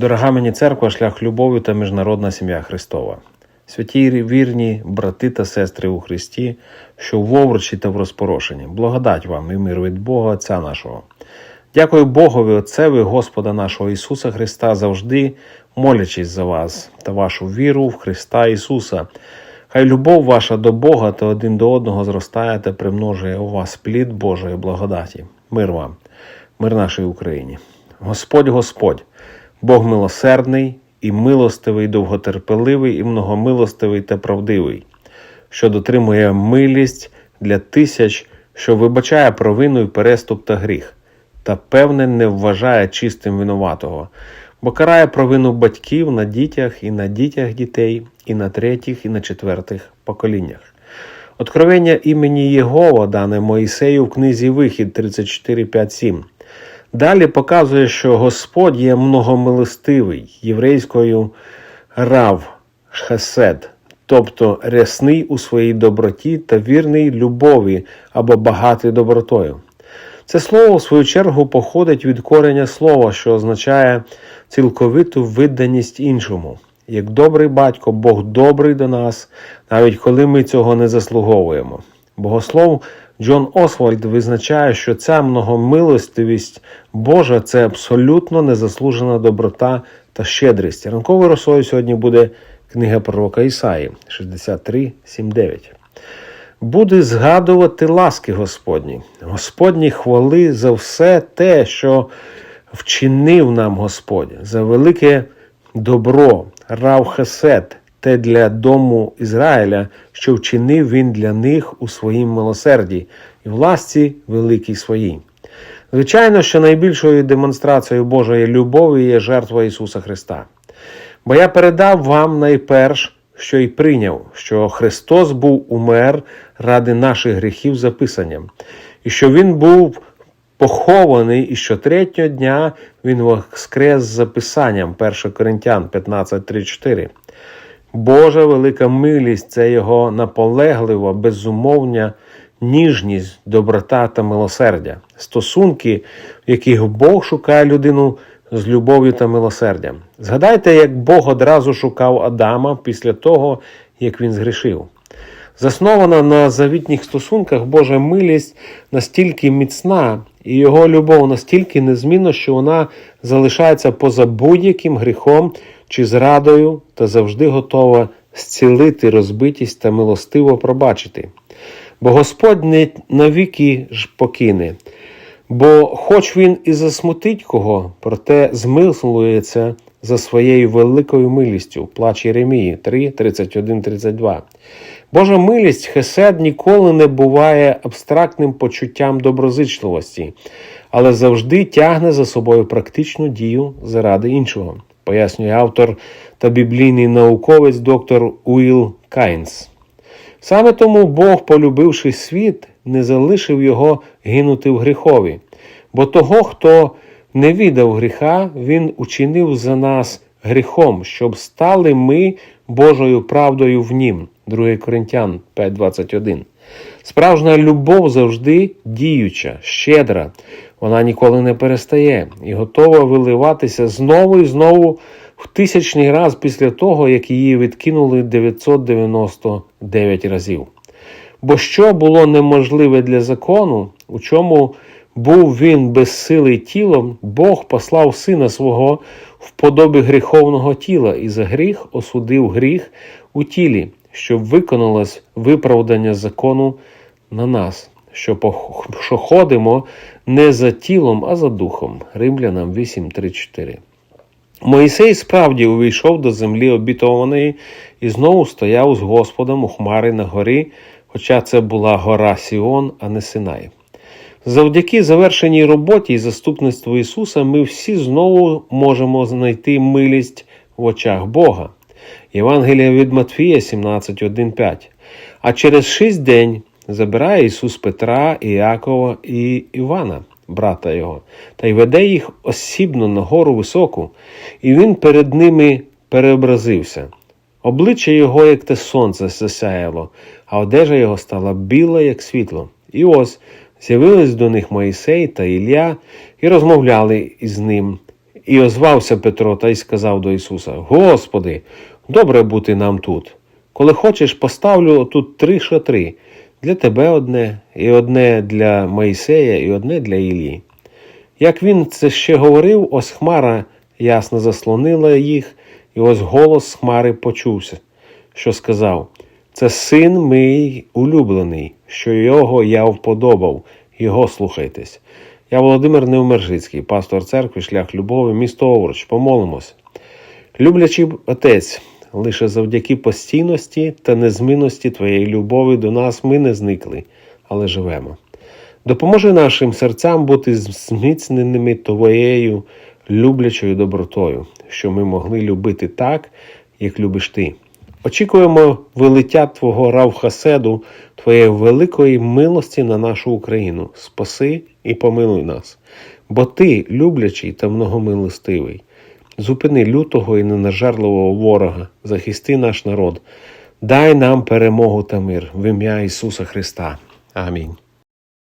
Дорога мені церква, шлях любові та міжнародна сім'я Христова. Святі вірні брати та сестри у Христі, що в оврочі та в розпорошенні. Благодать вам і мир від Бога Отця нашого. Дякую Богові, Отцеві, Господа нашого Ісуса Христа, завжди молячись за вас та вашу віру в Христа Ісуса. Хай любов ваша до Бога та один до одного зростає та примножує у вас плід Божої благодаті. Мир вам, мир нашій Україні. Господь Господь, Бог милосердний і милостивий, довготерпеливий, і многомилостивий та правдивий, що дотримує милість для тисяч, що вибачає провину і переступ та гріх, та певне не вважає чистим винуватого, бо карає провину батьків на дітях і на дітях дітей, і на третіх, і на четвертих поколіннях. Откровення імені Єгова дане Моїсею в книзі Вихід 34, 5, 7. Далі показує, що Господь є многомилостивий єврейською рав хесед, тобто рясний у своїй доброті та вірний любові або багатий добротою. Це слово, в свою чергу, походить від кореня слова, що означає цілковиту виданість іншому. Як добрий батько, Бог добрий до нас, навіть коли ми цього не заслуговуємо. Богослов Джон Освальд визначає, що ця многомилостивість Божа це абсолютно незаслужена доброта та щедрість. Ранковою росою сьогодні буде книга пророка Ісаї 63, 7, 9. Буде згадувати ласки Господні, Господні хвали за все те, що вчинив нам Господь, за велике добро, рав хесед, те для дому Ізраїля, що вчинив він для них у своїм милосерді і в ласці великій своїй. Звичайно, що найбільшою демонстрацією Божої любові є жертва Ісуса Христа. Бо я передав вам найперш, що й прийняв, що Христос був умер ради наших гріхів за Писанням, і що Він був похований, і що третього дня Він воскрес за Писанням 1 Коринтян 15.3.4. Божа велика милість це Його наполеглива, безумовня, ніжність, доброта та милосердя, стосунки, в яких Бог шукає людину з любов'ю та милосердям. Згадайте, як Бог одразу шукав Адама після того, як він згрішив. Заснована на завітніх стосунках Божа милість настільки міцна, і його любов настільки незмінна, що вона залишається поза будь-яким гріхом чи зрадою та завжди готова зцілити розбитість та милостиво пробачити. Бо Господь не навіки ж покине, бо хоч він і засмутить кого, проте змислується за своєю великою милістю, плач Єремії 3, 31, 32. Божа милість, хесед ніколи не буває абстрактним почуттям доброзичливості, але завжди тягне за собою практичну дію заради іншого, пояснює автор та біблійний науковець доктор Уіл Кайнс. Саме тому Бог, полюбивши світ, не залишив його гинути в гріхові, бо того, хто не віддав гріха, Він учинив за нас гріхом, щоб стали ми Божою правдою в Нім. 2 Коринтян 5.21. Справжня любов завжди діюча, щедра, вона ніколи не перестає і готова виливатися знову і знову в тисячний раз після того, як її відкинули 999 разів. Бо що було неможливе для закону, у чому був він безсилий тілом, Бог послав сина свого в подобі гріховного тіла і за гріх осудив гріх у тілі, щоб виконалось виправдання закону на нас, що, ходимо не за тілом, а за духом. Римлянам 8.3.4. Моїсей справді увійшов до землі обітованої і знову стояв з Господом у хмари на горі, хоча це була гора Сіон, а не Синай. Завдяки завершеній роботі і заступництву Ісуса ми всі знову можемо знайти милість в очах Бога. Євангелія від Матфія 17.1.5. А через шість день забирає Ісус Петра, Іакова і Івана, брата його, та й веде їх осібно на гору високу, і він перед ними переобразився. Обличчя його, як те сонце, засяяло, а одежа його стала біла, як світло. І ось з'явились до них Моїсей та Ілля і розмовляли із ним. І озвався Петро та й сказав до Ісуса: Господи, добре бути нам тут. Коли хочеш, поставлю тут три шатри для тебе одне, і одне для Моїсея, і одне для Ілії. Як він це ще говорив, ось хмара ясно заслонила їх, і ось голос хмари почувся, що сказав: Це син мій улюблений, що його я вподобав, його слухайтесь. Я Володимир Невмержицький, пастор церкви, шлях любові, місто Овруч. Помолимось. Люблячий Отець, лише завдяки постійності та незмінності Твоєї любові до нас ми не зникли, але живемо. Допоможи нашим серцям бути зміцненими Твоєю люблячою добротою, що ми могли любити так, як любиш Ти. Очікуємо вилиття Твого Равхаседу, Твоєї великої милості на нашу Україну. Спаси і помилуй нас, бо Ти люблячий та многомилостивий. Зупини лютого і ненажерливого ворога, захисти наш народ, дай нам перемогу та мир в ім'я Ісуса Христа. Амінь.